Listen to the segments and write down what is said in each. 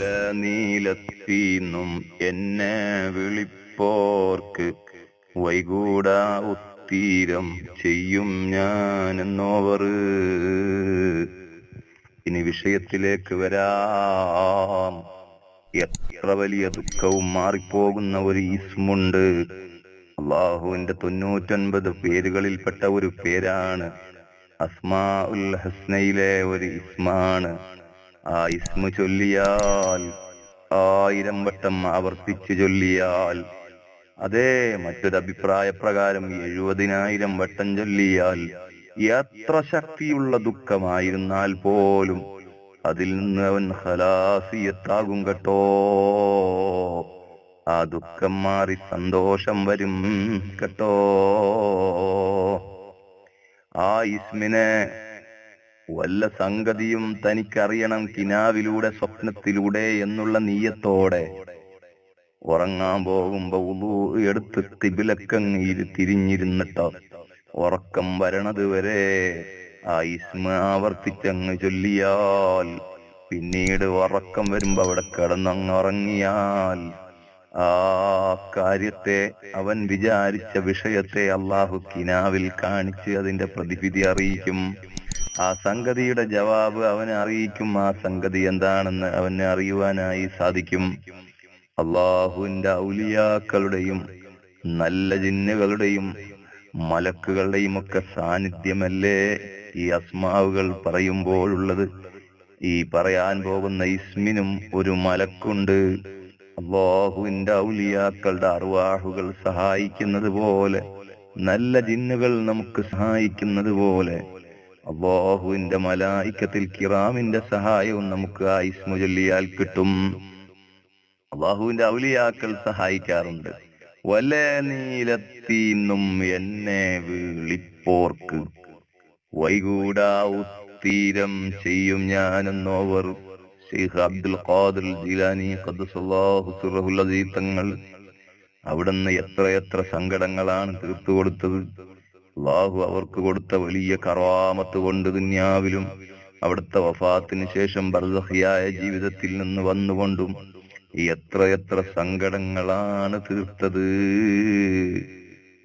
വല്ല നീലത്തീന്നും എന്നെ വിളിപ്പോർക്ക് വൈകൂടാ ഉത്തീരം ചെയ്യും ഞാനെന്നോവർ. ഇനി വിഷയത്തിലേക്ക് വരാം. എത്ര വലിയ ദുഃഖവും മാറിപ്പോകുന്ന ഒരു ഈസ്മുണ്ട് അള്ളാഹുവിന്റെ തൊണ്ണൂറ്റൊൻപത് പേരുകളിൽപ്പെട്ട ഒരു പേരാണ് അസ്മാ ഉൽ ഹസ്നയിലെ ഒരു ഇസ്മാണ്. ആ ഇസ്മു ചൊല്ലിയാൽ ആയിരം വട്ടം ആവർത്തിച്ചു ചൊല്ലിയാൽ. അതേ മറ്റൊരു അഭിപ്രായ പ്രകാരം എഴുപതിനായിരം വട്ടം ചൊല്ലിയാൽ എത്ര ശക്തിയുള്ള ദുഃഖമായിരുന്നാൽ പോലും അതിൽ നിന്ന് അവൻ ഹലാസിയത്താകും കേട്ടോ. ആ ദുഃഖം മാറി സന്തോഷം വരും കേട്ടോ. ആ ഇസ്മിനെ വല്ല സംഗതിയും തനിക്കറിയണം കിനാവിലൂടെ സ്വപ്നത്തിലൂടെ എന്നുള്ള നീയത്തോടെ. ഉറങ്ങാൻ പോകുമ്പോ ഉളു എടുത്ത് തിബിലക്കങ്ങീര് തിരിഞ്ഞിരുന്നിട്ടോ. ഉറക്കം വരണത് വരെ ആ ഇസ്മ ആവർത്തിച്ചങ്ങ് ചൊല്ലിയാൽ പിന്നീട് ഉറക്കം വരുമ്പോ അവിടെ കിടന്നങ്ങ് ഉറങ്ങിയാൽ ആ കാര്യത്തെ അവൻ വിചാരിച്ച വിഷയത്തെ അള്ളാഹു കിനാവിൽ കാണിച്ച് അതിന്റെ പ്രതിവിധി അറിയിക്കും. ആ സംഗതിയുടെ ജവാബ് അവനെ അറിയിക്കും. ആ സംഗതി എന്താണെന്ന് അവനെ അറിയുവാനായി സാധിക്കും. അള്ളാഹുവിന്റെ ഔലിയാക്കളുടെയും നല്ല ജിന്നുകളുടെയും മലക്കുകളുടെയും ഒക്കെ സാന്നിധ്യമല്ലേ ഈ അസ്മാവുകൾ പറയുമ്പോഴുള്ളത്? ഈ പറയാൻ പോകുന്ന ഇസ്മിനും ഒരു മലക്കുണ്ട്. അള്ളാഹുവിന്റെ ഔലിയാക്കളുടെ അറുവാഹുകൾ സഹായിക്കുന്നത് പോലെ നല്ല ജിന്നുകൾ നമുക്ക് സഹായിക്കുന്നത് പോലെ അള്ളാഹുവിന്റെ മലായിക്കത്തിൽ കിറാമിന്റെ സഹായവും നമുക്ക് ആ ഇസ്മു ചൊല്ലിയാൽ കിട്ടും. അള്ളാഹുവിന്റെ ഔലിയാക്കൾ സഹായിക്കാറുണ്ട്. വല നീലത്തീന്നും എന്നെ വിളിപ്പോർക്ക്. വൈകൂടാ ഉത്തീരം ചെയ്യും ഞാനെന്നോവർ. Sheikh Abdul Qadir Jilani Thangal അവിടുന്ന് എത്രയെത്ര സങ്കടങ്ങളാണ് തീർത്തു കൊടുത്തത് അള്ളാഹു അവർക്ക് കൊടുത്ത വലിയ കറാമത്ത് കൊണ്ട് ദുന്യാവിലും അവിടുത്തെ വഫാത്തിന് ശേഷം ബർദഹിയായ ജീവിതത്തിൽ നിന്ന് വന്നുകൊണ്ടും എത്രയെത്ര സങ്കടങ്ങളാണ് തീർത്തത്.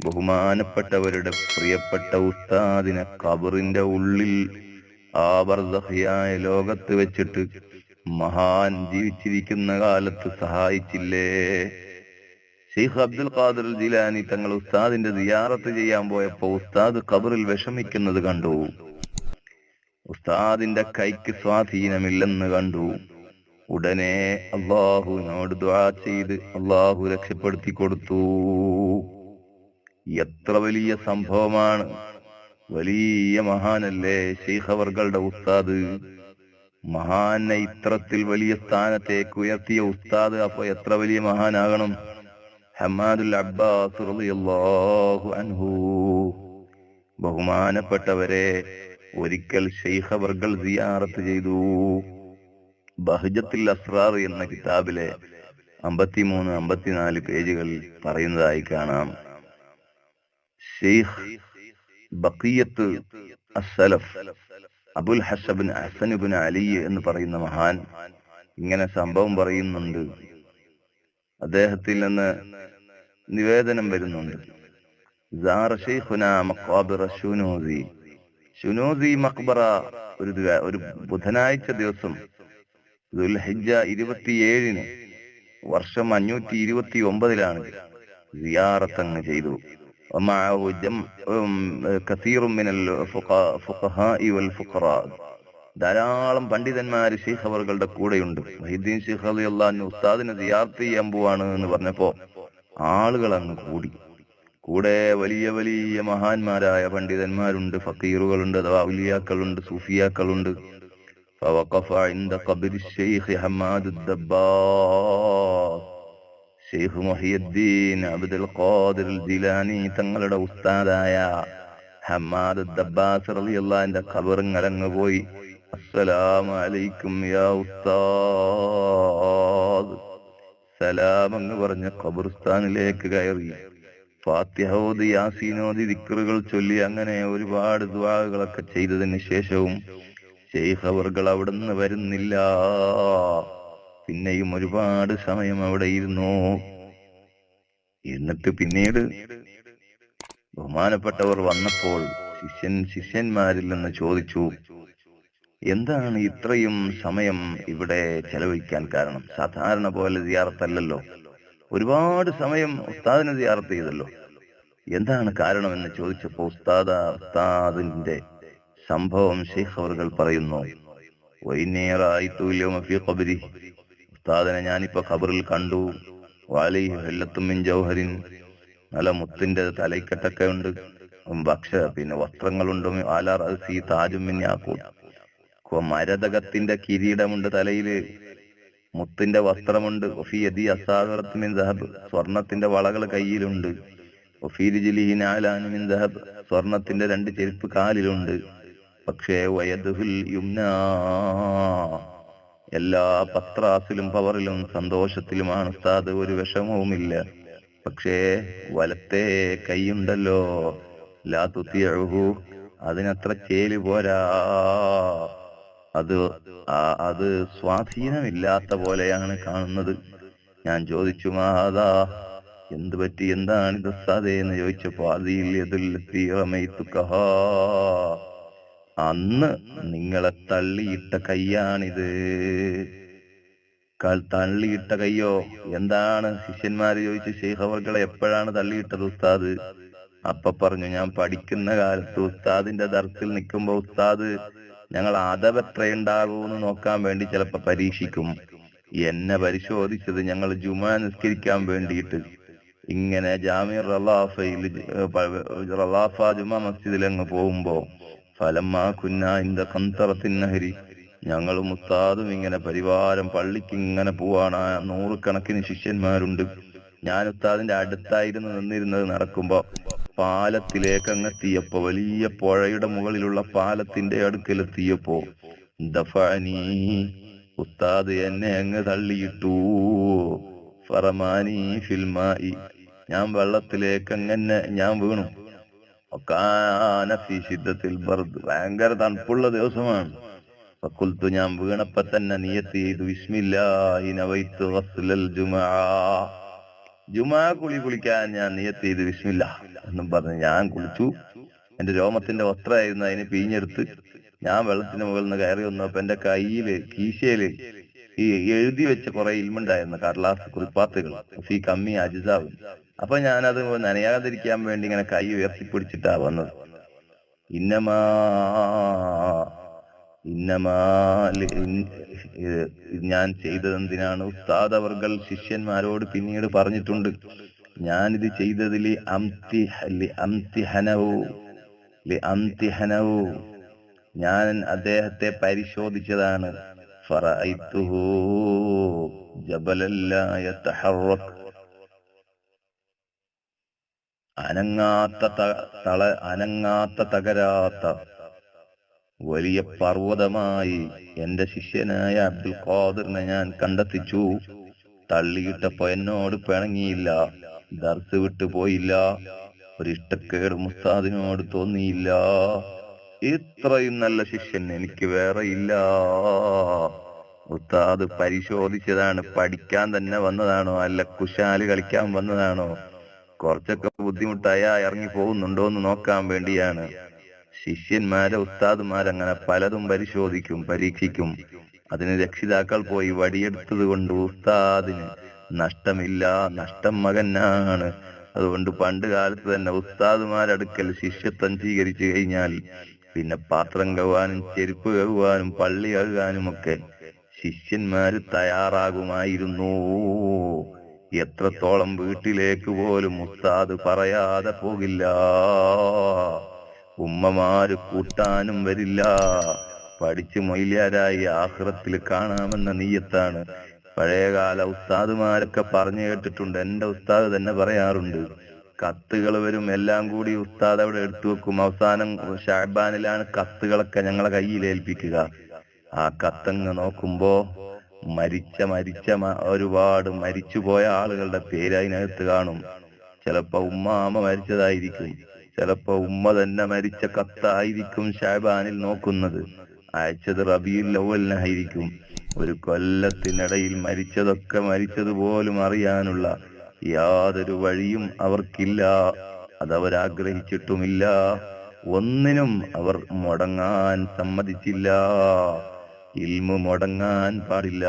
ബഹുമാനപ്പെട്ടവരുടെ പ്രിയപ്പെട്ട ഉസ്താദിനെ കബറിന്റെ ഉള്ളിൽ ആ ബർദഹിയായ ലോകത്ത് വെച്ചിട്ട് മഹാൻ ജീവിച്ചിരിക്കുന്ന കാലത്ത് സഹായിച്ചില്ലേ? Sheikh Abdul Qadir Jilani Thangal ഉസ്താദിന്റെ സിയാറത്ത് ചെയ്യാൻ പോയപ്പോ ഉസ്താദ് ഖബറിൽ വിഷമിക്കുന്നത് കണ്ടു. ഉസ്താദിന്റെ കൈക്ക് സ്വാധീനമില്ലെന്ന് കണ്ടു. ഉടനെ അള്ളാഹുവിനോട് ദ്വാ ചെയ്ത് അള്ളാഹു രക്ഷപ്പെടുത്തി കൊടുത്തു. എത്ര വലിയ സംഭവമാണ്. വലിയ മഹാനല്ലേ ഷെയ്ഖ് അവർകളുടെ ഉസ്താദ്. മഹാനെ ഇത്രത്തിൽ വലിയ സ്ഥാനത്തേക്ക് ഉയർത്തിയ ഉസ്താദ് അപ്പൊ എത്ര വലിയ മഹാനാകണം. ഹമാദുൽ അബ്ബാസ് റളിയല്ലാഹു അൻഹു. ബഹുമാനപ്പെട്ടവരെ ഒരിക്കൽ ഷെയ്ഖ് അവർകൾ സിയാറത്ത് ചെയ്തു. ബഹജത്തുൽ അസ്രാർ എന്ന കിതാബിലെ അമ്പത്തിമൂന്ന് അമ്പത്തിനാല് പേജുകളിൽ പറയുന്നതായി കാണാം. ഷെയ്ഖ് ബക്കിയത്ത് അസലഫ് അബുൽ ഹസബിൻ ഹസനുബിൻ അലി എന്ന് പറയുന്ന മഹാൻ ഇങ്ങനെ സംഭവം പറയുന്നുണ്ട്. അദ്ദേഹത്തിൽ നിന്ന് നിവേദനം വരുന്നുണ്ട് സാറ ഷെയ്ഖുന മഖാബിറ ഷുനൂസി ഷുനൂസി മക്ബറ ഒരു ദിവ- ഒരു ബുധനാഴ്ച ദിവസം ദുൽഹിജ ഇരുപത്തിയേഴിന് വർഷം അഞ്ഞൂറ്റി ഇരുപത്തി ഒമ്പതിലാണ് സിയാറത്തങ്ങ് ചെയ്തു ومعه جم أم، كثير من الفقهاء فقهاء والفقراء ധാരാളം പണ്ഡിതന്മാര് ഷെയ്ഖ് അവറുകളുടെ കൂടെയുണ്ട് മഹിദ്ദീൻ ഷെയ്ഖ് അലി അള്ളാഹ് ഉസ്താദിനെ സിയാർത്ത് ചെയ്യാൻ പോവാണ് എന്ന് പറഞ്ഞപ്പോ ആളുകൾ അങ്ങ് കൂടി കൂടെ വലിയ വലിയ മഹാന്മാരായ പണ്ഡിതന്മാരുണ്ട് ഫക്കീറുകളുണ്ട് അഥവാ ഔലിയാക്കളുണ്ട് സൂഫിയാക്കളുണ്ട് فوقف عند قبر الشيخ حماد الدباغ ഷെയ്ഖ് മൊഹിയുദ്ദീൻ അബ്ദുൽ ഖാദിർ ജിലാനി തങ്ങളുടെ ഉസ്താദായ ഹമ്മാദ് ദബ്ബാസ് റളിയല്ലാഹുവിന്റെ ഖബറിങ്ങലങ്ങ് പോയി അസ്സലാമു അലൈക്കും യാ ഉസ്താദ്. സലാം എന്ന് പറഞ്ഞ ഖബർസ്ഥാനിലേക്ക് കയറി. ഫാത്തിഹോദ് യാസീനോദി ദിക്റുകൾ ചൊല്ലി അങ്ങനെ ഒരുപാട് ദുആകളൊക്കെ ചെയ്തതിന് ശേഷവും ഷെയ്ഖ് അവിടുന്ന് വരുന്നില്ല. പിന്നെയും ഒരുപാട് സമയം അവിടെ ഇരുന്നു. എന്നിട്ട് പിന്നീട് ബഹുമാനപ്പെട്ടവർ വന്നപ്പോൾ ശിഷ്യൻ ശിഷ്യന്മാരിൽ നിന്ന് ചോദിച്ചു എന്താണ് ഇത്രയും സമയം ഇവിടെ ചെലവഴിക്കാൻ കാരണം? സാധാരണ പോലെ സിയാറത്തല്ലല്ലോ. ഒരുപാട് സമയം ഉസ്താദിനെ സിയാറത്ത് ചെയ്തല്ലോ. എന്താണ് കാരണമെന്ന് ചോദിച്ചപ്പോ ഉസ്താദ ഉസ്താദിന്റെ സംഭവം ഷെയ്ഖ് അവർ പറയുന്നു. ഉസ്താദിനെ ഞാനിപ്പോ ഖബറിൽ കണ്ടു. വാലി വെല്ലത്തുമ്മിൻ ജൗഹരിൻ. നല്ല മുത്തിന്റെ തലയ്ക്കെട്ടൊക്കെ ഉണ്ട്. ഭക്ഷ പിന്നെ വസ്ത്രങ്ങളുണ്ട്. ആലാർ അസി താജുമിൻ യാക്കൂ മരതകത്തിന്റെ കിരീടമുണ്ട് തലയിൽ. മുത്തിന്റെ വസ്ത്രമുണ്ട്. ഒഫി യതി അസാദറത്തുമിൻ ദഹബ്. സ്വർണത്തിന്റെ വളകൾ കയ്യിലുണ്ട്. ഒഫീരിജിലിഹിനാലാനുമിൻ ദഹബ്. സ്വർണത്തിന്റെ രണ്ട് ചെരുപ്പ് കാലിലുണ്ട്. പക്ഷേ വയദുഹുൽ യുംന. എല്ലാ പത്രാസിലും പവറിലും സന്തോഷത്തിലുമാണ് ഉസ്താദ്. ഒരു വിഷമവുമില്ല. പക്ഷേ വലത്തെ കൈയുണ്ടല്ലോ. ലാ അതിനത്ര ചേൽ പോരാ. അത് അത് സ്വാധീനമില്ലാത്ത പോലെയാണ് കാണുന്നത്. ഞാൻ ചോദിച്ചു മാതാ എന്ത് പറ്റി? എന്താണ് ഇത് സാധേ എന്ന് ചോദിച്ചപ്പോ അതിൽ എതിലെത്തി റമൈത്തുക്കഹാ അന്ന് നിങ്ങളെ തള്ളിയിട്ട കൈയാണിത്. തള്ളിയിട്ട കയ്യോ? എന്താണ്? ശിഷ്യന്മാര് ചോദിച്ചു ശേഖ് എപ്പോഴാണ് തള്ളിയിട്ടത് ഉസ്താദ്? അപ്പൊ പറഞ്ഞു ഞാൻ പഠിക്കുന്ന കാലത്ത് ഉസ്താദിന്റെ ദർസിൽ നിൽക്കുമ്പോ ഉസ്താദ് ഞങ്ങൾ എന്ന് നോക്കാൻ വേണ്ടി ചിലപ്പോ പരീക്ഷിക്കും. എന്നെ പരിശോധിച്ചത് ഞങ്ങൾ ജുമാ നിസ്കരിക്കാൻ വേണ്ടിയിട്ട്. ഇങ്ങനെ ജാമിർ റലാഫയിൽ റലാഫ ജുമാ മസ്ജിദിൽ അങ്ങ് പോകുമ്പോ ഫലമാ കുന്ന ഇന്ത കന്തറത്തിന്നഹരി ഞങ്ങളും ഉസ്താദും ഇങ്ങനെ പരിവാരം പള്ളിക്ക് ഇങ്ങനെ പോവാണ്. നൂറുകണക്കിന് ശിഷ്യന്മാരുണ്ട്. ഞാൻ ഉസ്താദിന്റെ അടുത്തായിരുന്നു നിന്നിരുന്നത് നടക്കുമ്പോ. പാലത്തിലേക്ക് അങ്ങെത്തിയപ്പോ വലിയ പുഴയുടെ മുകളിലുള്ള പാലത്തിന്റെ അടുക്കലെത്തിയപ്പോ ദഫാനി ഉസ്താദ് എന്നെ അങ്ങ് തള്ളിയിട്ടു. ഫറമാനി ഫിൽമായി ഞാൻ വെള്ളത്തിലേക്ക് അങ്ങനെ ഞാൻ വീണു. ഒക്കാന ഫീ ശിദ്ധത്തിൽ ബർദ്. ഭയങ്കര തണുപ്പുള്ള ദിവസമാണ്. ഫക്കുൽത്തു ഞാൻ വീണപ്പോ തന്നെ നിയത്ത് ചെയ്തു. വിസ്മില്ലാഹി നവൈത്തു ജുമാ. ജുമാ കുളി കുളിക്കാൻ ഞാൻ നിയത്ത് ചെയ്ത് വിസ്മില്ല എന്നും പറഞ്ഞ് ഞാൻ കുളിച്ചു. എന്റെ രോമത്തിന്റെ വസ്ത്രമായിരുന്നു അതിനെ പിഴിഞ്ഞെടുത്ത് ഞാൻ വെള്ളത്തിന് മുകളിൽ നിന്ന് കയറി വന്നപ്പോ എന്റെ കയ്യിൽ കീശയിൽ ഈ എഴുതി വെച്ച കുറെ ഇൽമുണ്ടായിരുന്നു കടലാസ് കുറിപ്പാത്തുകൾ ഈ കമ്മി അജിതാവ് അപ്പൊ ഞാനത് നനയാതിരിക്കാൻ വേണ്ടി ഇങ്ങനെ കൈ ഉയർത്തിപ്പിടിച്ചിട്ടാ വന്നത്. ഇന്നമാ ഇന്നമാ ഏഹ് ഞാൻ ചെയ്തതെന്തിനാണ് ഉസ്താദ് അവർകൾ ശിഷ്യന്മാരോട് പിന്നീട് പറഞ്ഞിട്ടുണ്ട്. ഞാനിത് ചെയ്തതിൽ ഞാൻ അദ്ദേഹത്തെ പരിശോധിച്ചതാണ്. അനങ്ങാത്ത തള അനങ്ങാത്ത തകരാത്ത വലിയ പർവതമായി എന്റെ ശിഷ്യനായ അബ്ദുൽ ഖാദിറിനെ ഞാൻ കണ്ടെത്തിച്ചു. തള്ളിയിട്ടപ്പോ എന്നോട് പിണങ്ങിയില്ല. ദർസ് വിട്ടു പോയില്ല. ഒരു ഇഷ്ടക്കേട് മുസ്താദിനോട് തോന്നിയില്ല. ഇത്രയും നല്ല ശിഷ്യൻ എനിക്ക് വേറെ ഇല്ല. ഉസ്താദ് പരിശോധിച്ചതാണ്. പഠിക്കാൻ തന്നെ വന്നതാണോ? അല്ല കുശാൽ കളിക്കാൻ വന്നതാണോ? കുറച്ചൊക്കെ ബുദ്ധിമുട്ടായ ഇറങ്ങി പോകുന്നുണ്ടോ എന്ന് നോക്കാൻ വേണ്ടിയാണ്. ശിഷ്യന്മാരെ ഉസ്താദുമാരങ്ങനെ പലതും പരിശോധിക്കും പരീക്ഷിക്കും. അതിന് രക്ഷിതാക്കൾ പോയി വടിയെടുത്തത് കൊണ്ട് ഉസ്താദിന് നഷ്ടമില്ല നഷ്ടം മകനാണ്. അതുകൊണ്ട് പണ്ട് കാലത്ത് തന്നെ ഉസ്താദുമാരടുക്കൽ ശിഷ്യത്വം സ്വീകരിച്ചു കഴിഞ്ഞാൽ പിന്നെ പാത്രം കഴുകാനും ചെരുപ്പ് കഴുകാനും പള്ളി കഴുകാനും ഒക്കെ ശിഷ്യന്മാര് തയ്യാറാകുമായിരുന്നു. എത്രത്തോളം വീട്ടിലേക്ക് പോലും ഉസ്താദ് പറയാതെ പോകില്ല. ഉമ്മമാര് കൂട്ടാനും വരില്ല. പഠിച്ചു മൊയിലാരായി ആഹ്റത്തിൽ കാണാമെന്ന നീയത്താണ്. പഴയകാല ഉസ്താദുമാരൊക്കെ പറഞ്ഞു കേട്ടിട്ടുണ്ട്. എന്റെ ഉസ്താദ് തന്നെ പറയാറുണ്ട് കത്തുകൾ വരും എല്ലാം കൂടി ഉസ്താദ് അവിടെ എടുത്തു വെക്കും. അവസാനം ഷാബാനിലാണ് കത്തുകളൊക്കെ ഞങ്ങളെ കയ്യിൽ ഏൽപ്പിക്കുക. ആ കത്തങ്ങ് നോക്കുമ്പോ മരിച്ച മരിച്ച ഒരുപാട് മരിച്ചുപോയ ആളുകളുടെ പേര് അതിനകത്ത് കാണും. ചിലപ്പോ ഉമ്മാമ മരിച്ചതായിരിക്കും. ചിലപ്പോ ഉമ്മ തന്നെ മരിച്ച കത്തായിരിക്കും ഷാബാനിൽ നോക്കുന്നത്. അയച്ചത് റബിയുൽ ലവലിനായിരിക്കും ഒരു കൊല്ലത്തിനിടയിൽ മരിച്ചതൊക്കെ മരിച്ചതുപോലും അറിയാനുള്ള യാതൊരു വഴിയും അവർക്കില്ല. അതവരാഗ്രഹിച്ചിട്ടുമില്ല ഒന്നിനും അവർ മുടങ്ങാൻ സമ്മതിച്ചില്ല. ഇൽമു മുടങ്ങാൻ പാടില്ല.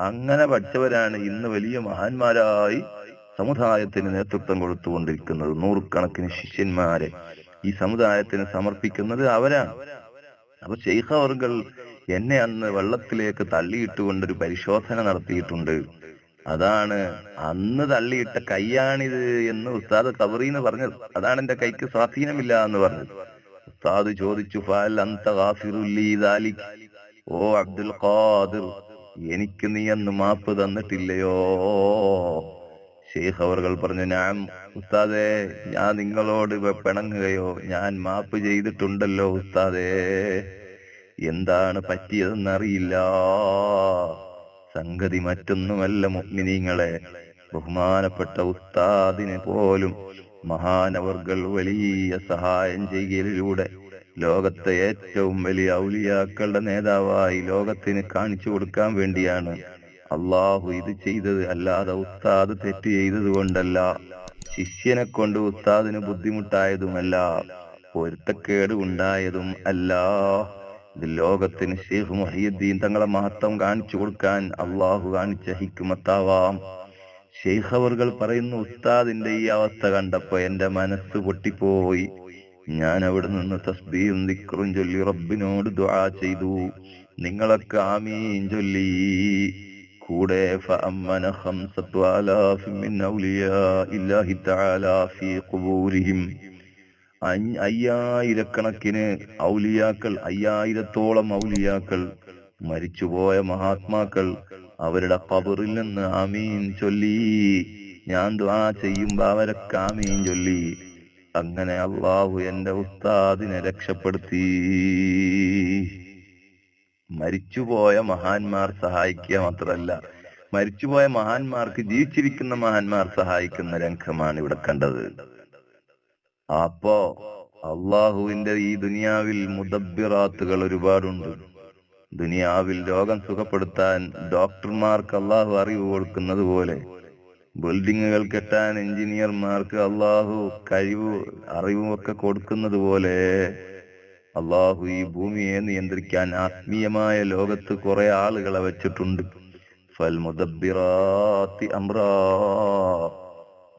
അങ്ങനെ പഠിച്ചവരാണ് ഇന്ന് വലിയ മഹാന്മാരായി സമുദായത്തിന് നേതൃത്വം കൊടുത്തുകൊണ്ടിരിക്കുന്നത് നൂറുകണക്കിന് ശിഷ്യന്മാരെ ഈ സമുദായത്തിന് സമർപ്പിക്കുന്നത് അവരാണ് അപ്പൊ അവർകൾ എന്നെ അന്ന് വെള്ളത്തിലേക്ക് തള്ളിയിട്ടുകൊണ്ട് ഒരു പരിശോധന നടത്തിയിട്ടുണ്ട്. അതാണ് അന്ന് തള്ളിയിട്ട കൈയാണിത് എന്ന് ഉസ്താദ് കബറീന്ന് പറഞ്ഞത്. അതാണ് എന്റെ കൈക്ക് സ്വാധീനമില്ല എന്ന് പറഞ്ഞത്. ഉസ്താദ് ചോദിച്ചു ഓ അബ്ദുൽ ഖാദിർ എനിക്ക് നീ അന്ന് മാപ്പ് തന്നിട്ടില്ലയോ? ഷെയ്ഖ് അവർകൾ പറഞ്ഞു ഞാൻ ഉസ്താദേ ഞാൻ നിങ്ങളോട് പിണങ്ങുകയോ ഞാൻ മാപ്പ് ചെയ്തിട്ടുണ്ടല്ലോ ഉസ്താദേ. എന്താണ് പറ്റിയതെന്ന് അറിയില്ല. സംഗതി മറ്റൊന്നുമല്ല മുഗ്മിനീങ്ങളെ ബഹുമാനപ്പെട്ട ഉസ്താദിനെ പോലും മഹാനവർകൾ വലിയ സഹായം ചെയ്യലിലൂടെ ലോകത്തെ ഏറ്റവും വലിയ ഔലിയാക്കളുടെ നേതാവായി ലോകത്തിന് കാണിച്ചു കൊടുക്കാൻ വേണ്ടിയാണ് അള്ളാഹു ഇത് ചെയ്തത് അല്ലാതെ ഉസ്താദ് തെറ്റ് ചെയ്തത് കൊണ്ടല്ല. ശിഷ്യനെ കൊണ്ട് ഉസ്താദിന് ബുദ്ധിമുട്ടായതുമല്ല. പൊരുത്തക്കേട് ഉണ്ടായതും അല്ല. ഇത് ലോകത്തിന് ഷെയ്ഖ് മുഹിയുദ്ദീൻ തങ്ങളെ മഹത്വം കാണിച്ചു കൊടുക്കാൻ അള്ളാഹു കാണിച്ച ഹിക്കുമത്താവാം ഷെയ്ഖ് അവർകൾ പറയുന്നു ഉസ്താദിന്റെ ഈ അവസ്ഥ കണ്ടപ്പോ എന്റെ മനസ്സ് പൊട്ടിപ്പോയി. ഞാൻ അവിടെ നിന്ന് തസ്ബീയും ദിക്റും ചൊല്ലി റബ്ബിനോട് ദുആ ചെയ്തു. നിങ്ങളൊക്കെ ആമീൻ ചൊല്ലി. കൂടെ അയ്യായിരക്കണക്കിന് ഔലിയാക്കൾ അയ്യായിരത്തോളം ഔലിയാക്കൾ മരിച്ചുപോയ മഹാത്മാക്കൾ അവരുടെ കബറിൽ നിന്ന് ആമീൻ ചൊല്ലി. ഞാൻ ദ്വാ ചെയ്യുമ്പോ അവരൊക്കെ കാമീൻ ചൊല്ലി. അങ്ങനെ അള്ളാഹു എന്റെ ഉസ്താദിനെ രക്ഷപ്പെടുത്തി. മരിച്ചുപോയ മഹാന്മാർ സഹായിക്കുക മാത്രമല്ല മരിച്ചുപോയ മഹാന്മാർക്ക് ജീവിച്ചിരിക്കുന്ന മഹാന്മാർ സഹായിക്കുന്ന രംഗമാണ് ഇവിടെ കണ്ടത്. അപ്പോ അള്ളാഹുവിന്റെ ഈ ദുനിയാവിൽ മുദബിറാത്തുകൾ ഒരുപാടുണ്ട്. ദുനിയാവിൽ രോഗം സുഖപ്പെടുത്താൻ ഡോക്ടർമാർക്ക് അള്ളാഹു അറിവ് കൊടുക്കുന്നത് പോലെ ബിൽഡിങ്ങുകൾ കെട്ടാൻ എഞ്ചിനീയർമാർക്ക് അള്ളാഹു കഴിവ് അറിവും ഒക്കെ കൊടുക്കുന്നത് പോലെ അള്ളാഹു ഈ ഭൂമിയെ നിയന്ത്രിക്കാൻ ആത്മീയമായ ലോകത്ത് കുറെ ആളുകളെ വെച്ചിട്ടുണ്ട്. ഫൽ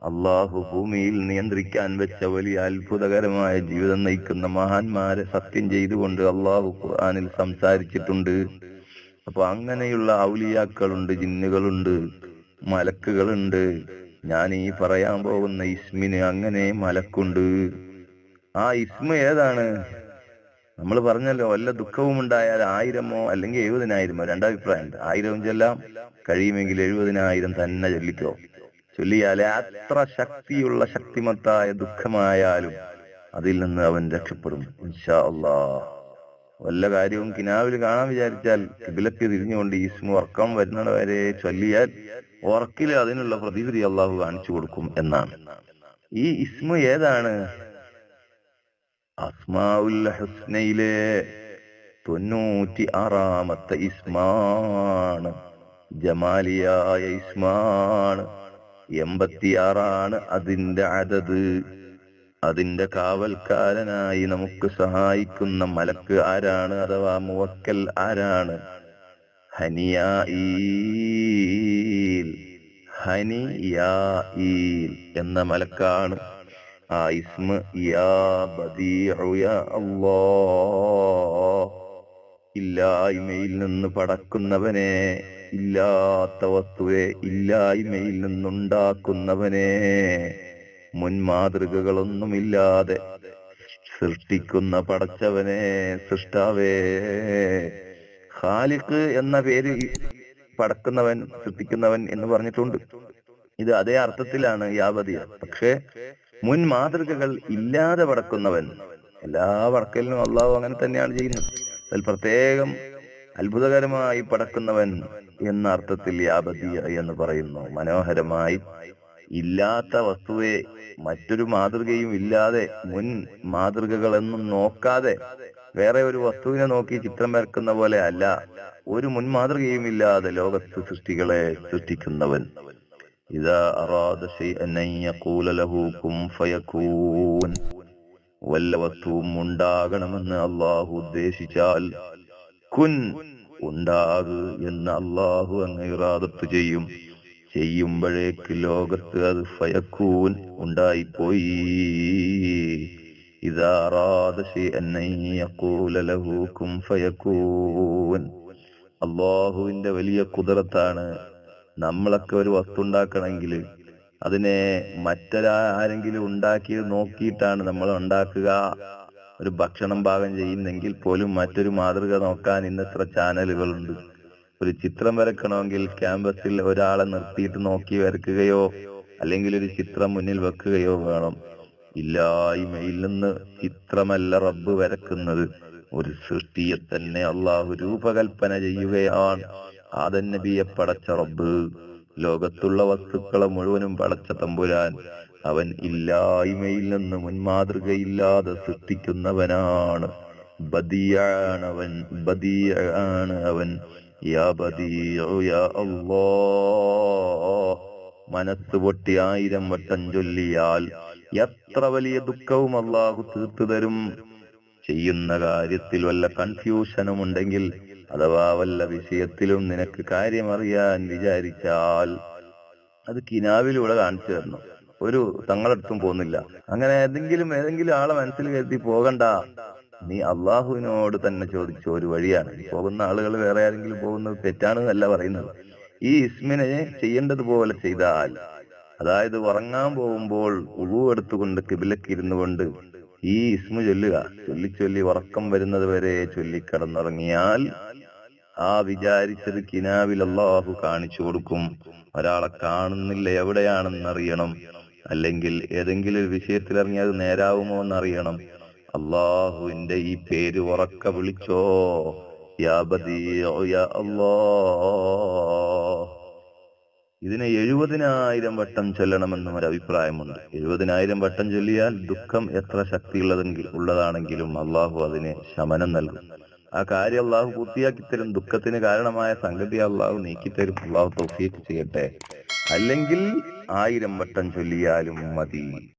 അള്ളാഹു ഭൂമിയിൽ നിയന്ത്രിക്കാൻ വെച്ച വലിയ അത്ഭുതകരമായ ജീവിതം നയിക്കുന്ന മഹാന്മാരെ സത്യം ചെയ്തുകൊണ്ട് അള്ളാഹു ഖുർആാനിൽ സംസാരിച്ചിട്ടുണ്ട്. അപ്പൊ അങ്ങനെയുള്ള ഔലിയാക്കളുണ്ട് ജിന്നുകളുണ്ട് മലക്കുകളുണ്ട്. ഞാൻ ഈ പറയാൻ പോകുന്ന ഇസ്മിന് അങ്ങനെ മലക്കുണ്ട്. ആ ഇസ്മ ഏതാണ്? നമ്മൾ പറഞ്ഞല്ലോ വല്ല ദുഃഖവും ഉണ്ടായാൽ ആയിരമോ അല്ലെങ്കിൽ എഴുപതിനായിരമോ രണ്ടഭിപ്രായമുണ്ട്. ആയിരവും ചെല്ലാം കഴിയുമെങ്കിൽ എഴുപതിനായിരം തന്നെ ചൊല്ലിക്കോ. ചൊല്ലിയാലേ അത്ര ശക്തിയുള്ള ശക്തിമത്തായ ദുഃഖമായാലും അതിൽ നിന്ന് അവൻ രക്ഷപ്പെടും ഇൻഷാ അള്ളാ വല്ല കാര്യവും കിനാവിൽ കാണാൻ വിചാരിച്ചാൽ കിബിലക്ക് തിരിഞ്ഞുകൊണ്ട് ഈസ്മു ഉറക്കം വരുന്നത് വരെ ചൊല്ലിയാൽ ഉറക്കിൽ അതിനുള്ള പ്രതിവിധി അള്ളാഹു കാണിച്ചു കൊടുക്കും എന്നാണ്. ഈ ഇസ്മു ഏതാണ്? അസ്മാഉൽ തൊണ്ണൂറ്റി ആറാമത്തെ ഇസ്മാണ്. ജമാലിയായ ഇസ്മാണ്. എൺപത്തിയാറാണ് അതിന്റെ അതത്. അതിന്റെ കാവൽക്കാരനായി നമുക്ക് സഹായിക്കുന്ന മലക്ക് ആരാണ് അഥവാ മുവക്കൽ ആരാണ്? ഹനിയായിൽ. ഹനിയായിൽ എന്ന മലക്കാണ് ഇസ്മ യാ അല്ലാഹ്. ഇല്ലായ്മയിൽ നിന്ന് പടക്കുന്നവനെ ഇല്ലാത്ത വസ്തുവെ ഇല്ലായ്മയിൽ നിന്നുണ്ടാക്കുന്നവനെ. മുൻമാതൃകകളൊന്നുമില്ലാതെ സൃഷ്ടിക്കുന്ന പടച്ചവനെ സൃഷ്ടാവേ. ഖാലിഖ് എന്ന പേര് പടക്കുന്നവൻ സൃഷ്ടിക്കുന്നവൻ എന്ന് പറഞ്ഞിട്ടുണ്ട്. ഇത് അതേ അർത്ഥത്തിലാണ് യാവതിയ പക്ഷേ മുൻ മാതൃകകൾ ഇല്ലാതെ പടക്കുന്നവൻ എല്ലാ വടക്കലിനും അള്ളാഹു അങ്ങനെ തന്നെയാണ് ചെയ്യുന്നത്. അതിൽ പ്രത്യേകം അത്ഭുതകരമായി പടക്കുന്നവൻ എന്ന അർത്ഥത്തിൽ യാബദിയ എന്ന് പറയുന്നു. മനോഹരമായി ഇല്ലാത്ത വസ്തുവെ മറ്റൊരു മാതൃകയും ഇല്ലാതെ മുൻ മാതൃകകളൊന്നും നോക്കാതെ വേറെ ഒരു വസ്തുവിനെ നോക്കി ചിത്രം വരക്കുന്ന പോലെ അല്ല ഒരു മുൻമാതൃകയും ഇല്ലാതെ ലോകത്ത് സൃഷ്ടികളെ സൃഷ്ടിക്കുന്നവൻ. ഇതാ അറാദ ശൈഅൻ അൻ യഖൂല ലഹു കുൻ ഫയകൂൻ വല്ല വസ്തുവും ഉണ്ടാകണമെന്ന് അള്ളാഹു ഉദ്ദേശിച്ചാൽ കുൻ ഉണ്ടാകു എന്ന് അള്ളാഹു അങ്ങ് ഇറാദത്ത് ചെയ്യും. ചെയ്യുമ്പോഴേക്ക് ലോകത്ത് അത് ഫയക്കൂൻ ഉണ്ടായിപ്പോയി. അള്ളാഹുവിന്റെ വലിയ കുതിരത്താണ് നമ്മളൊക്കെ ഒരു വസ്തു ഉണ്ടാക്കണമെങ്കിൽ അതിനെ മറ്റൊരാ ആരെങ്കിലും ഉണ്ടാക്കി നോക്കിയിട്ടാണ് നമ്മൾ ഉണ്ടാക്കുക. ഒരു ഭക്ഷണം പാകം ചെയ്യുന്നെങ്കിൽ പോലും മറ്റൊരു മാതൃക നോക്കാൻ ഇന്നത്ര ചാനലുകളുണ്ട്. ഒരു ചിത്രം വരക്കണമെങ്കിൽ ക്യാമ്പസിൽ ഒരാളെ നിർത്തിയിട്ട് നോക്കി വരക്കുകയോ അല്ലെങ്കിൽ ഒരു ചിത്രം മുന്നിൽ വെക്കുകയോ വേണം. ഇല്ലായ്മയിൽ നിന്ന് ചിത്രമല്ല റബ്ബ് വരക്കുന്നത് ഒരു സൃഷ്ടിയെ തന്നെ അള്ളാഹു രൂപകൽപ്പന ചെയ്യുകയാണ്. ആദൻ നബിയെ പടച്ച റബ്ബ്. ലോകത്തുള്ള വസ്തുക്കളെ മുഴുവനും പടച്ച തമ്പുരാൻ. അവൻ ഇല്ലായ്മയിൽ നിന്ന് മുൻമാതൃകയില്ലാതെ സൃഷ്ടിക്കുന്നവനാണ്. ബദിയാണവൻ ബദിയാണ് അവൻ. യാ ബദിയോ യാ അല്ലാ മനസ്സ് പൊട്ടി ആയിരം വട്ടം ചൊല്ലിയാൽ എത്ര വലിയ ദുഃഖവും അള്ളാഹു തീർത്തു തരും ചെയ്യുന്ന കാര്യത്തിൽ വല്ല കൺഫ്യൂഷനും ഉണ്ടെങ്കിൽ അഥവാ വല്ല വിഷയത്തിലും നിനക്ക് കാര്യമറിയാൻ വിചാരിച്ചാൽ അത് കിനാവിലൂടെ കാണിച്ചു തരണം. ഒരു തങ്ങളടുത്തും പോകുന്നില്ല. അങ്ങനെ ഏതെങ്കിലും ഏതെങ്കിലും ആളെ മനസ്സിൽ കരുതി പോകണ്ട. നീ അള്ളാഹുവിനോട് തന്നെ ചോദിച്ച ഒരു വഴിയാണ്. പോകുന്ന ആളുകൾ വേറെ ആരെങ്കിലും പോകുന്നത് തെറ്റാണെന്നല്ല പറയുന്നത്. ഈ ഇസ്മിനെ ചെയ്യേണ്ടതുപോലെ ചെയ്താൽ അതായത് ഉറങ്ങാൻ പോകുമ്പോൾ ഉളു എടുത്തുകൊണ്ട് കൊണ്ട് ഈ ഇസ്മു ചൊല്ലുക. ചൊല്ലി ചൊല്ലി ഉറക്കം വരുന്നത് വരെ ചൊല്ലി കിടന്നുറങ്ങിയാൽ ആ വിചാരിച്ചത് കിനാവിൽ അള്ളാഹു കാണിച്ചു കൊടുക്കും. ഒരാളെ കാണുന്നില്ല എവിടെയാണെന്ന് അറിയണം അല്ലെങ്കിൽ ഏതെങ്കിലും ഒരു വിഷയത്തിൽ ഇറങ്ങിയത് നേരാവുമോ എന്നറിയണം. അള്ളാഹുവിന്റെ ഈ പേര് ഉറക്ക വിളിച്ചോ. ഇതിനെ എഴുപതിനായിരം വട്ടം ചൊല്ലണമെന്നും ഒരു അഭിപ്രായമുണ്ട്. എഴുപതിനായിരം വട്ടം ചൊല്ലിയാൽ ദുഃഖം എത്ര ശക്തിയുള്ളതെങ്കിൽ ഉള്ളതാണെങ്കിലും അള്ളാഹു അതിനെ ശമനം നൽകും. ആ കാര്യം അള്ളാഹു പൂർത്തിയാക്കി തരും. ദുഃഖത്തിന് കാരണമായ സംഗതി അള്ളാഹു നീക്കിത്തരും അള്ളാഹു തൗഫീക്ക് ചെയ്യട്ടെ. അല്ലെങ്കിൽ ആയിരം വട്ടം ചൊല്ലിയാലും മതി.